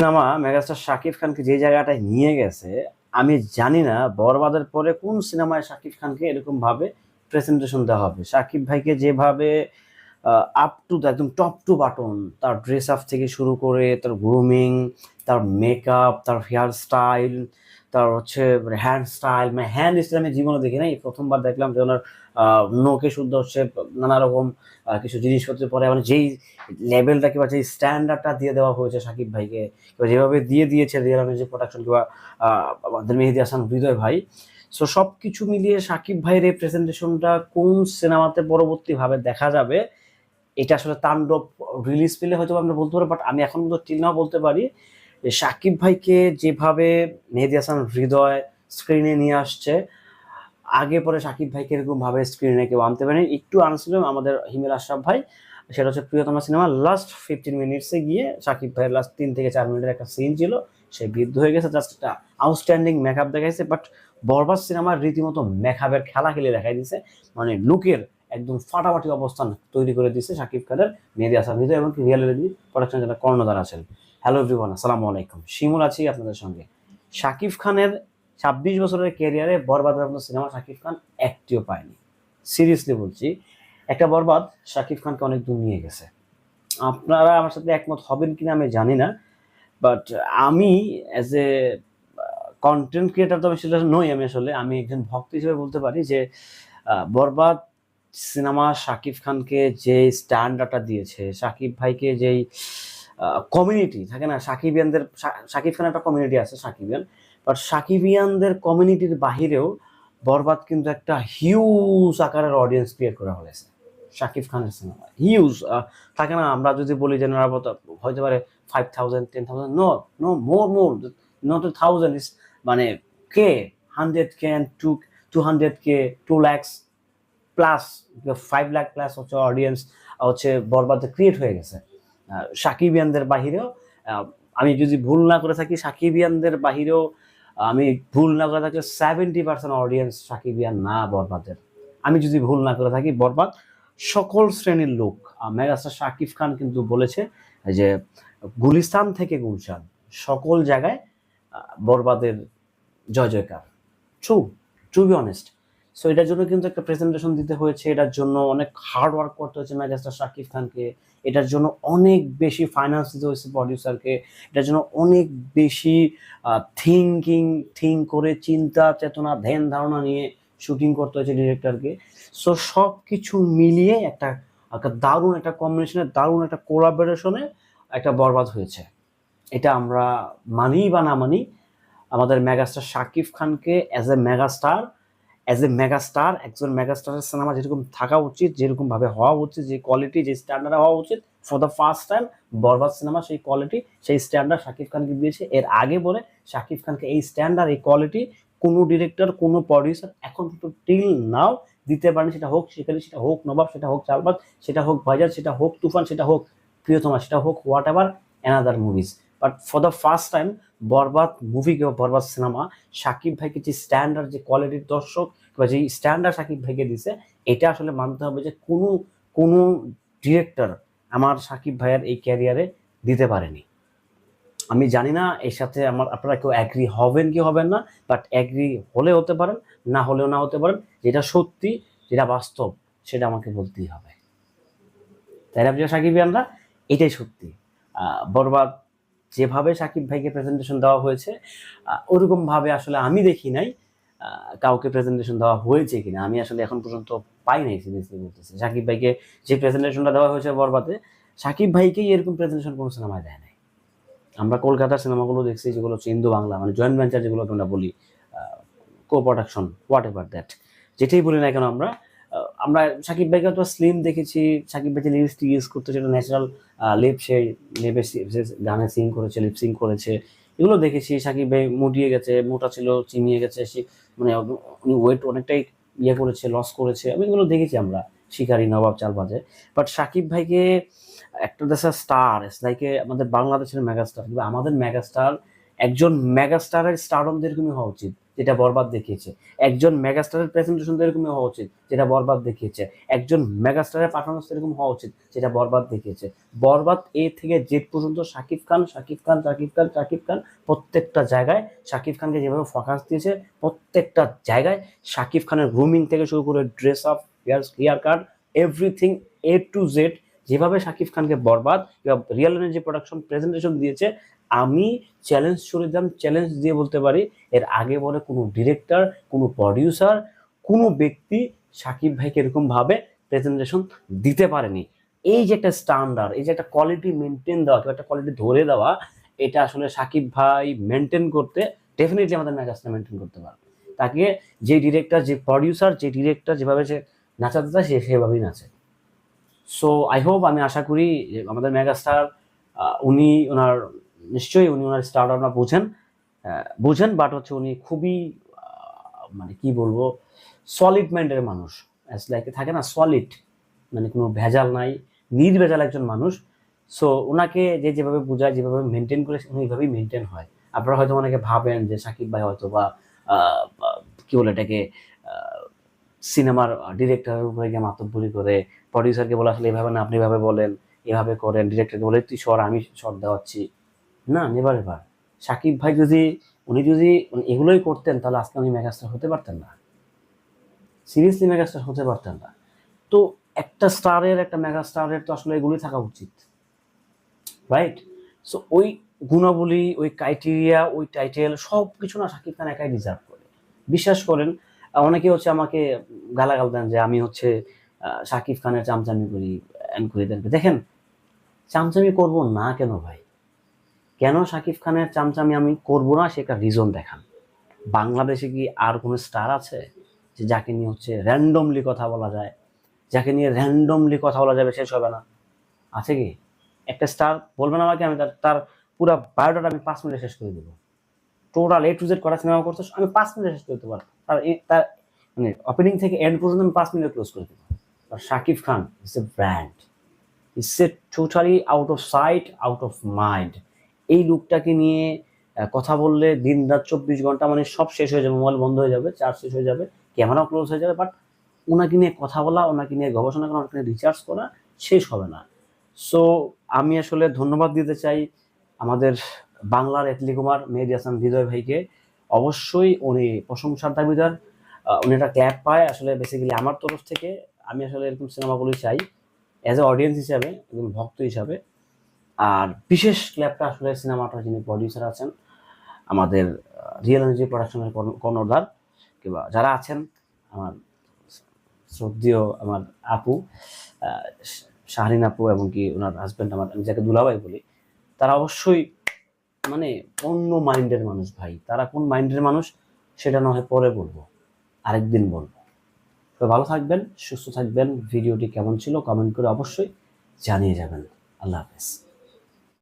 Cinema megastar Shakib খানকে যে জায়গাটায় নিয়ে গেছে, আমি জানি না বরবাদের পরে কোন সিনেমায় শাকিব খানকে এরকমভাবে প্রেজেন্টেশন দেওয়া হবে। শাকিব ভাইকে যেভাবে আপ টু একদম টপ টু বাটন তার ড্রেস আপ থেকে শুরু করে, তার গ্রুমিং তার মেকআপ তার হেয়ার স্টাইল তার হচ্ছে হ্যান্ড স্টাইল মানে হ্যান্ড স্টাইল আমি জীবনে দেখি নাই। প্রথমবার দেখলাম যে ওনার নোকে শুদ্ধ হচ্ছে নানা রকম কিছু জিনিসপত্র পরে। মানে যেই লেভেলটা কিংবা যেই স্ট্যান্ডার্ডটা দিয়ে দেওয়া হয়েছে সাকিব ভাইকে, কিংবা যেভাবে দিয়ে দিয়েছে রিয়াল যে প্রোডাকশন কিংবা আমাদের মেহেদি হাসান, হৃদয় ভাই। সো সব কিছু মিলিয়ে সাকিব ভাইয়ের এই প্রেজেন্টেশনটা কোন সিনেমাতে পরবর্তীভাবে দেখা যাবে, এটা আসলে তাণ্ডব রিলিজ পেলে হয়তো আমরা বলতে পারি বাট আমি এখন পর্যন্ত টিল বলতে পারি যে সাকিব ভাইকে যেভাবে মেহেদি হাসান হৃদয় স্ক্রিনে নিয়ে আসছে, আগে পরে সাকিব ভাইকে এরকম ভাবে স্ক্রিনে কেউ আনতে পারেনি। একটু আনছিল আমাদের হিমেল আশরাফ ভাই, সেটা হচ্ছে প্রিয়তমা সিনেমা। লাস্ট ফিফটিন মিনিটসে গিয়ে সাকিব ভাইয়ের লাস্ট তিন থেকে চার মিনিটের একটা সিন ছিল, সে বৃদ্ধ হয়ে গেছে জাস্ট একটা আউটস্ট্যান্ডিং মেকআপ দেখাইছে বাট বরবাদ সিনেমার রীতিমতো মেকআপের খেলা খেলে দেখাই দিছে মানে লুকের একদম ফাটাফাটি অবস্থান তৈরি করে দিছে সাকিব খানের, মেহেদি হাসান হৃদয় এবং রিয়ালিটি প্রোডাকশন যেটা কর্ণধার আছেন। হ্যালো এভরিওয়ান আসসালামু আলাইকুম। শিমুল আছি আপনাদের সঙ্গে। শাকিব খানের ছাব্বিশ বছরের ক্যারিয়ারে বরবাদের আপনার সিনেমা শাকিব খান একটিও পায়নি। সিরিয়াসলি বলছি, একটা বরবাদ শাকিব খানকে অনেক দূর নিয়ে গেছে। আপনারা আমার সাথে একমত হবেন কিনা আমি জানি না বাট আমি অ্যাজ এ কন্টেন্ট ক্রিয়েটার তো আমি সেটা নই, আমি আসলে, আমি একজন ভক্ত হিসেবে বলতে পারি যে বরবাদ সিনেমা শাকিব খানকে যে স্ট্যান্ডার্ডটা দিয়েছে, শাকিব ভাইকে যেই কমিউনিটি থাকে না? সাকিবিয়ানদের শাকিব খানের একটা কমিউনিটি আছে, সাকিবিয়ান। বাট সাকিবিয়ানদের কমিউনিটির বাহিরেও বরবাদ কিন্তু একটা হিউজ আকারের অডিয়েন্স ক্রিয়েট করা হয়েছে শাকিব খানের সিনেমা হিউজ থাকে না? আমরা যদি বলি যে, না হয়তো পারে five thousand ten thousand no no more more not thousand is মানে K hundred K two two hundred K two lakhs plus five lakh plus হচ্ছে অডিয়েন্স হচ্ছে বরবাদ ক্রিয়েট হয়ে গেছে। সাকিবিয়ানদের বাহিরেও আমি যদি ভুল না করে থাকি, সাকিবিয়ানদের বাহিরেও আমি ভুল না করে থাকি সেভেন্টি পার্সেন্ট অডিয়েন্স সাকিবিয়ান না বরবাদের। আমি যদি ভুল না করে থাকি, বরবাদ সকল শ্রেণির লোক মেগাস্টার শাকিব খান কিন্তু বলেছে যে, গুলিস্তান থেকে গুলশান, সকল জায়গায় বরবাদের জয় জয়কার true to be honest so এটার জন্য কিন্তু একটা প্রেজেন্টেশন দিতে হয়েছে। এটার জন্য অনেক হার্ড ওয়ার্ক করতে হয়েছে মেগাস্টার শাকিব খানকে। এটার জন্য অনেক বেশি ফাইন্যান্স দিতে হয়েছে প্রডিউসারকে এটার জন্য অনেক বেশি থিঙ্কিং থিঙ্ক করে চিন্তা, চেতনা, ধ্যান, ধারণা নিয়ে শুটিং করতে হয়েছে ডিরেক্টরকে সো সব কিছু মিলিয়ে একটা একটা দারুণ একটা কম্বিনেশনে দারুণ একটা কোলাবোরেশনে একটা বরবাদ হয়েছে। এটা আমরা মানি বা না মানি, আমাদের মেগাস্টার শাকিব খানকে as a megastar as a megastar একজন মেগাস্টারের সিনেমা যেরকম থাকা উচিত যেরকম ভাবে হওয়া উচিত, যে কোয়ালিটি যে স্ট্যান্ডার্ড হওয়া উচিত for the first time Borbaad cinema সেই কোয়ালিটি সেই স্ট্যান্ডার্ড শাকিব খানকে দিয়েছে। এর আগে বলে শাকিব খানকে এই স্ট্যান্ডার্ড এই কোয়ালিটি কোনো ডিরেক্টর কোনো প্রডিউসার এখন তো টিল নাও দিতে পারেনি। সেটা হোক শিকারি, সেটা হোক নবাব, সেটা হোক চালবাজ, সেটা হোক বাজার সেটা হোক তুফান, সেটা হোক প্রিয়তমা, সেটা হোক whatever another movies but for the first time Borbaad movie কিংবা বরবাদ সিনেমা সাকিব ভাইকে যে স্ট্যান্ডার্ড যে কোয়ালিটির দর্শক বা যে স্ট্যান্ডার্ড সাকিব ভাইকে দিছে, এটা আসলে মানতে হবে যে কোনো কোনো ডিরেক্টর আমার সাকিব ভাইয়ের এই ক্যারিয়ারে দিতে পারেনি। আমি জানি না, এর সাথে আমার, আপনারা কেউ অ্যাগ্রি হবেন কি হবেন না বাট অ্যাগ্রি হলে হতে পারেন, না হলেও না হতে পারেন, যেটা সত্যি, যেটা বাস্তব, সেটা আমাকে বলতেই হবে। তাই না প্রিয় সাকিবিয়ানরা এটাই সত্যি। বরবাদ যেভাবে সাকিব ভাইকে প্রেজেন্টেশন দেওয়া হয়েছে ওরকমভাবে আসলে আমি দেখি নাই কাউকে প্রেজেন্টেশন দেওয়া হয়েছে কিনা। আমি আসলে এখন পর্যন্ত পাই নাই সিরিয়াসলি বলতেছি। সাকিব ভাইকে যে প্রেজেন্টেশনটা দেওয়া হয়েছে বরবাদে, সাকিব ভাইকেই এরকম প্রেজেন্টেশন কোনো সিনেমায় দেয় নাই। আমরা কলকাতার সিনেমাগুলো দেখছি, যেগুলো হচ্ছে ইন্দো বাংলা মানে জয়েন্ট ভেঞ্চার যেগুলো আমরা বলি co production whatever that যেটাই বলি না কেন আমরা আমরা সাকিব ভাইকে তো স্লিম দেখেছি। সাকিব ভাই যে লিপস্টিক ইউজ করতে সেটা ন্যাচারাল লিপ সে লেপে গানে সিং করেছে লিপ সিং করেছে, এগুলো দেখেছি। সাকিব ভাই মুটিয়ে গেছে, মোটা ছিল, চিমিয়ে গেছে, সে মানে উনি ওয়েট অনেকটাই ইয়ে করেছে লস করেছে। আমি এগুলো দেখেছি আমরা, শিকারি, নবাব চালবাজে বাট সাকিব ভাইকে একটা দেশের স্টার লাইকে আমাদের বাংলাদেশের মেগাস্টার কিন্তু আমাদের মেগাস্টার একজন মেগাস্টারের স্টারডম যেরকমই হওয়া উচিত। যেটা বরবাদ দেখিয়েছে। একজন মেগাস্টারের প্রেজেন্টেশন তো এরকমই হওয়া উচিত, যেটা বরবাদ দেখিয়েছে। একজন মেগাস্টারের পারফরমেন্স এরকম হওয়া উচিত, যেটা বরবাদ দেখিয়েছে। বরবাদ এ থেকে জেড পর্যন্ত শাকিব খান শাকিব খান শাকিব খান শাকিব খান, প্রত্যেকটা জায়গায় শাকিব খানকে যেভাবে ফোকাস দিয়েছে, প্রত্যেকটা জায়গায় শাকিব খানের গ্রুমিং থেকে শুরু করে dress up hair hair cut everything A to Z যেভাবে শাকিব খানকে Borbaad real energy production presentation দিয়েছে আমি চ্যালেঞ্জ ছড়ে দিলাম চ্যালেঞ্জ দিয়ে বলতে পারি, এর আগে বলে কোনো ডিরেক্টর কোনো প্রডিউসার কোনো ব্যক্তি সাকিব ভাইকে এরকমভাবে প্রেজেন্টেশন দিতে পারেনি। এই যে একটা স্ট্যান্ডার্ড এই যে একটা কোয়ালিটি মেনটেন দেওয়া কিংবা একটা কোয়ালিটি ধরে দেওয়া, এটা আসলে সাকিব ভাই মেনটেন করতে ডেফিনেটলি আমাদের মেগাস্টার মেনটেন করতে পারবে। তাকে যে ডিরেক্টর যে প্রডিউসার যে ডিরেক্টর যেভাবে সে নাচাতে চায়, সে সেভাবেই নাচে। সো আই হোপ আমি আশা করি আমাদের মেগাস্টার উনি ওনার নিশ্চয়ই উনি ওনার স্টারডামটা বোঝেন বোঝেন বাট হচ্ছে উনি খুবই মানে কি বলব সলিড মাইন্ডের মানুষ। অ্যাজ লাইক থাকে না সলিড মানে কোনো ভেজাল নাই, নির্ভেজাল একজন মানুষ। সো ওনাকে যে যেভাবে বোঝায়, যেভাবে মেনটেন করে, উনি এইভাবেই মেনটেন হয়। আপনারা হয়তো অনেকে ভাবেন যে সাকিব ভাই হয়তো বা কি বলে এটাকে সিনেমার ডিরেক্টরের উপরে গিয়ে মাতব্বরি করে প্রডিউসারকে বলে আসলে এভাবে না, আপনি এভাবে বলেন, এভাবে করেন ডিরেক্টরকে বলে, তুই সর, আমি শট দেওয়াচ্ছি। না নেবার এবার সাকিব ভাই যদি, উনি যদি এগুলোই করতেন, তাহলে আজকে উনি মেগাস্টার হতে পারতেন না। সিরিয়াসলি মেগাস্টার হতে পারতেন না। তো একটা স্টারের একটা মেগাস্টারের তো আসলে এগুলোই থাকা উচিত। রাইট সো ওই গুণাবলী, ওই ক্রাইটেরিয়া ওই টাইটেল সব কিছু না সাকিব খান একাই ডিজার্ভ করে। বিশ্বাস করেন, অনেকে হচ্ছে আমাকে গালাগাল দেন যে আমি হচ্ছে সাকিব খানের চামচামি করি এন করি দেন দেখেন, চামচামি করব না কেন ভাই? কেন সাকিব খানের চামচামি আমি করব না সে একটা রিজন দেখান। বাংলাদেশে কি আর কোনো স্টার আছে যে যাকে নিয়ে হচ্ছে র্যান্ডমলি কথা বলা যায়? যাকে নিয়ে র্যান্ডমলি কথা বলা যাবে শেষ হবে না। আছে কি? একটা স্টার বলবে না আমাকে, আমি তার তার পুরো বায়োডাটা আমি পাঁচ মিনিটে শেষ করে দেবো। টোটাল এ টু জেড করা সিনেমা করতে আমি পাঁচ মিনিটে শেষ করে দিতে পারব। তার তার মানে ওপেনিং থেকে এন্ড পর্যন্ত আমি পাঁচ মিনিটে ক্লোজ করে দেবো। আর Shakib Khan is a brand is a totally out of sight out of mind এই লুকটাকে নিয়ে কথা বললে দিন রাত চব্বিশ ঘণ্টা মানে সব শেষ হয়ে যাবে, মোবাইল বন্ধ হয়ে যাবে, চার্জ শেষ হয়ে যাবে, ক্যামেরাও ক্লোজ হয়ে যাবে বাট ওনাকে নিয়ে কথা বলা, ওনাকে নিয়ে গবেষণা করা, ওনাকে নিয়ে রিসার্চ করা শেষ হবে না। সো আমি আসলে ধন্যবাদ দিতে চাই আমাদের বাংলার এতলি কুমার, মেহেদি হাসান হৃদয় ভাইকে। অবশ্যই উনি প্রশংসার দাবিদার উনি একটা ক্ল্যাপ পায়, আসলে বেসিক্যালি আমার তরফ থেকে আমি আসলে এরকম সিনেমাগুলোই চাই অ্যাজ এ অডিয়েন্স হিসাবে, একজন ভক্ত হিসাবে। আর বিশেষ ক্ল্যাপটা আসলে সিনেমাটা যিনি প্রডিউসার আছেন, আমাদের রিয়েল এনার্জি প্রোডাকশনের কর্ণধার, কিংবা যারা আছেন, আমার শ্রদ্ধেয় আমার আপু শাহরিন আপু এবং কি ওনার হাজব্যান্ড আমার, আমি যাকে দুলাভাই বলি, তারা অবশ্যই মানে অন্য মাইন্ডের মানুষ ভাই। তারা কোন মাইন্ডের মানুষ সেটা না হয় পরে বলব, আরেকদিন বলব। তো ভালো থাকবেন, সুস্থ থাকবেন, ভিডিওটি কেমন ছিল কমেন্ট করে অবশ্যই জানিয়ে যাবেন। আল্লাহ হাফেজ।